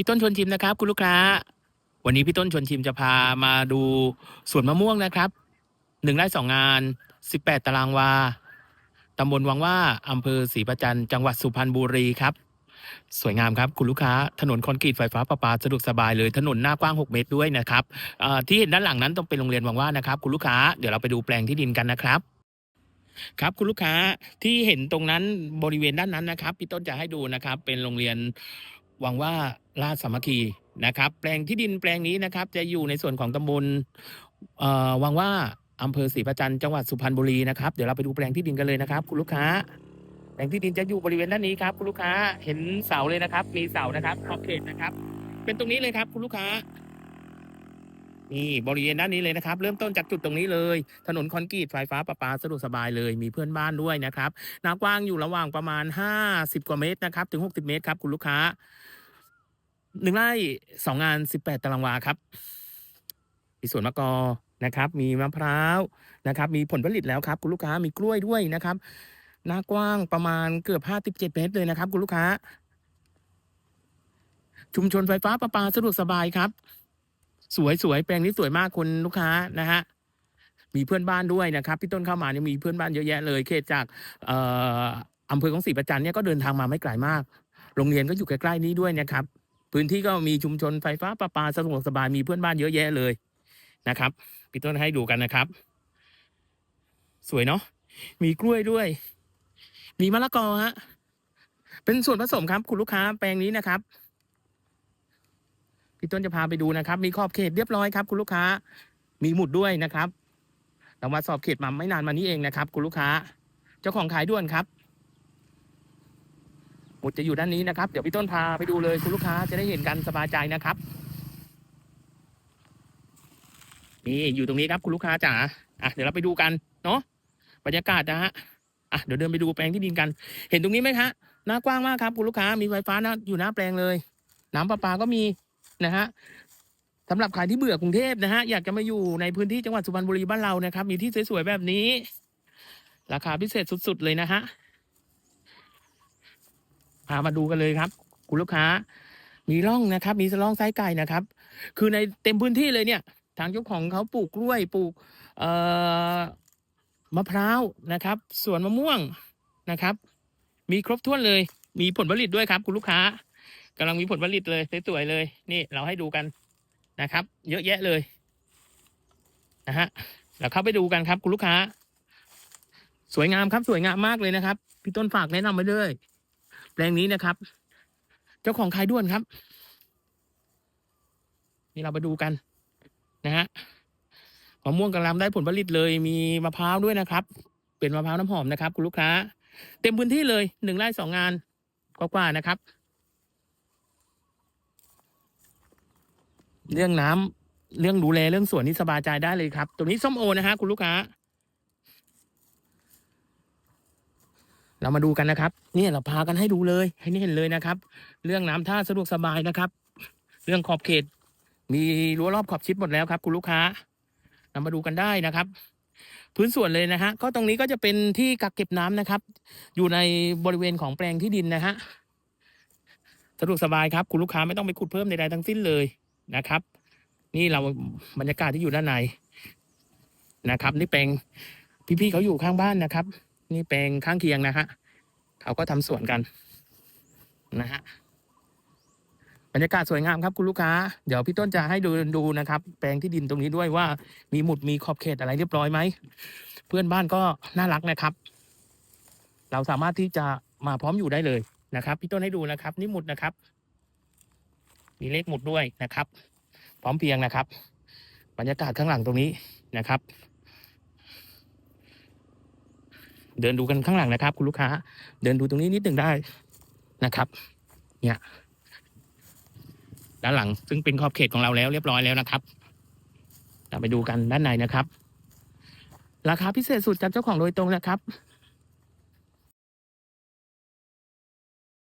พี่ต้นชวนชิมนะครับ คุณลูกค้า วันนี้พี่ต้นชวนชิมจะพามาดูสวนมะม่วงนะครับหนึ่งไร่สองงานสิบแปดตารางวาตำบลวังว่าอำเภอศรีประจันต์จังหวัดสุพรรณบุรีครับ สวยงามครับคุณลูกค้า ถนนคอนกรีตไฟฟ้าประปาสะดวกสบายเลยถนนหน้ากว้าง 6 เมตรด้วยนะครับที่เห็นด้านหลังนั้นต้องเป็นโรงเรียนวังว่านะครับ คุณลูกค้าเดี๋ยวเราไปดูแปลงที่ดินกันนะครับครับคุณลูกค้าที่เห็นตรงนั้นบริเวณด้านนั้นนะครับ พี่ต้นจะให้ดูนะครับ เป็นโรงเรียน หวังว่าราชสามัคคีนะครับ แปลงที่ดินแปลงนี้นะครับ จะอยู่ในส่วนของตำบลหวังว่าอำเภอศรีประจันต์จังหวัดสุพรรณบุรีนะครับ เดี๋ยวเราไปดูแปลงที่ดินกันเลยนะครับ คุณลูกค้า แปลงที่ดินจะอยู่บริเวณด้านนี้ครับ คุณลูกค้าเห็นเสาเลยนะครับ มีเสานะครับขอบเขตนะครับ เป็นตรงนี้เลยครับ คุณลูกค้า นี่บริเวณด้านนี้เลยนะครับ เริ่มต้นจากจุดตรงนี้เลย ถนนคอนกรีตไฟฟ้าประปาสะดวกสบายเลย มีเพื่อนบ้านด้วยนะครับแนวกว้างอยู่ระหว่างประมาณ 50 กว่าเมตรนะครับ ถึง 60 เมตรครับ คุณลูกค้าหนึ่งไร่สองงาน 18 ตารางวาครับมีสวนมะกอนะครับ มีมะพร้าวนะครับ มีผลผลิตแล้วครับ คุณลูกค้ามีกล้วยด้วยนะครับหน้ากว้างประมาณเกือบ 57 เมตรเลยนะครับ คุณลูกค้า ชุมชนไฟฟ้าประปาสะดวกสบายครับ สวยสวยแปลงนี้สวยมากคุณลูกค้านะฮะมีเพื่อนบ้านด้วยนะครับ พี่ต้นเข้ามาเนี่ยมีเพื่อนบ้านเยอะแยะเลยเขตจากเอ่ออำเภอของศรีประจันเนี่ยก็เดินทางมาไม่ไกลมาก โรงเรียนก็อยู่ใกล้ๆนี้ด้วยนะครับ พื้นที่ก็มีชุมชนไฟฟ้าประปาสะดวกสบายมีเพื่อนบ้านเยอะแยะเลยนะครับพี่ต้นให้ดูกันนะครับ สวยเนาะมีกล้วยด้วย มีมะละกอฮะเป็นส่วนผสมครับคุณลูกค้าแปลงนี้นะครับ พี่ต้นจะพาไปดูนะครับ มีขอบเขตเรียบร้อยครับ คุณลูกค้า มีหมุดด้วยนะครับเรามาสอบเขตมาไม่นานมานี้เองนะครับ คุณลูกค้า เจ้าของขายด่วนครับ หมุดจะอยู่ด้านนี้นะครับ เดี๋ยวพี่ต้นพาไปดูเลยคุณลูกค้าจะได้เห็นกันสบายใจนะครับนี่อยู่ตรงนี้ครับคุณลูกค้าจ๋าอะเดี๋ยวเราไปดูกันเนาะบรรยากาศนะฮะอะเดี๋ยวเดินไปดูแปลงที่ดินกัน เห็นตรงนี้ไหมคะหน้ากว้างมากครับ คุณลูกค้ามีไฟฟ้าน้าอยู่หน้าแปลงเลย น้ำประปาก็มี นะฮะสำหรับใครที่เบื่อกรุงเทพนะฮะอยากจะมาอยู่ในพื้นที่จังหวัดสุพรรณบุรีบ้านเรานะครับ มีที่สวยๆแบบนี้ ราคาพิเศษสุดๆเลยนะฮะพามาดูกันเลยครับ คุณลูกค้า มีร่องนะครับ มีสล่องไส้ไก่นะครับ คือในเต็มพื้นที่เลยเนี่ย ทางเจ้าของเขาปลูกกล้วยปลูกเอ่อมะพร้าวนะครับสวนมะม่วงนะครับ มีครบถ้วนเลย มีผลผลิตด้วยครับ คุณลูกค้า กำลังมีผลผลิตเลยสวยๆเลย นี่เราให้ดูกันนะครับ เยอะแยะเลยนะฮะเราเข้าไปดูกันครับคุณลูกค้า สวยงามครับสวยงามมากเลยนะครับ พี่ต้นฝากแนะนำไว้เลยแปลงนี้นะครับ เจ้าของขายด่วนครับ นี่เราไปดูกันนะฮะมะม่วงกำลังได้ผลผลิตเลยมีมะพร้าวด้วยนะครับ เป็นมะพร้าวน้ำหอมนะครับ คุณลูกค้า เต็มพื้นที่เลยหนึ่งไร่สองงานกว่าๆนะครับ เรื่องน้ำเรื่องดูแลเรื่องสวนนี่สบายใจได้เลยครับตรงนี้ส้มโอนะฮะคุณลูกค้า เรามาดูกันนะครับเนี่ยเราพากันให้ดูเลย ให้เห็นเลยนะครับ เรื่องน้ำท่าสะดวกสบายนะครับ เรื่องขอบเขต มีรั้วรอบขอบชิดหมดแล้วครับ คุณลูกค้าเรามาดูกันได้นะครับพื้นส่วนเลยนะฮะ ก็ตรงนี้ก็จะเป็นที่กักเก็บน้ำนะครับ อยู่ในบริเวณของแปลงที่ดินนะฮะ สะดวกสบายครับ คุณลูกค้าไม่ต้องไปขุดเพิ่มใดๆทั้งสิ้นเลย นะครับ นี่เราบรรยากาศที่อยู่ด้านในนะครับ นี่แปลงพี่ๆเขาอยู่ข้างบ้านนะครับ นี่แปลงข้างเคียงนะฮะเขาก็ทำสวนกันนะฮะบรรยากาศสวยงามครับคุณลูกค้า เดี๋ยวพี่ต้นจะให้ดูดูนะครับ แปลงที่ดินตรงนี้ด้วยว่ามีหมุดมีขอบเขตอะไรเรียบร้อยไหม เพื่อนบ้านก็น่ารักนะครับ เราสามารถที่จะมาพร้อมอยู่ได้เลยนะครับ พี่ต้นให้ดูนะครับ นี่หมุดนะครับ มีเลขหมุดด้วยนะครับ พร้อมเพียงนะครับ บรรยากาศข้างหลังตรงนี้นะครับ เดินดูกันข้างหลังนะครับ คุณลูกค้า เดินดูตรงนี้นิดหนึ่งได้นะครับ เนี่ยด้านหลังซึ่งเป็นขอบเขตของเราแล้วเรียบร้อยแล้วนะครับเราไปดูกันด้านในนะครับ ราคาพิเศษสุดจากเจ้าของโดยตรงนะครับ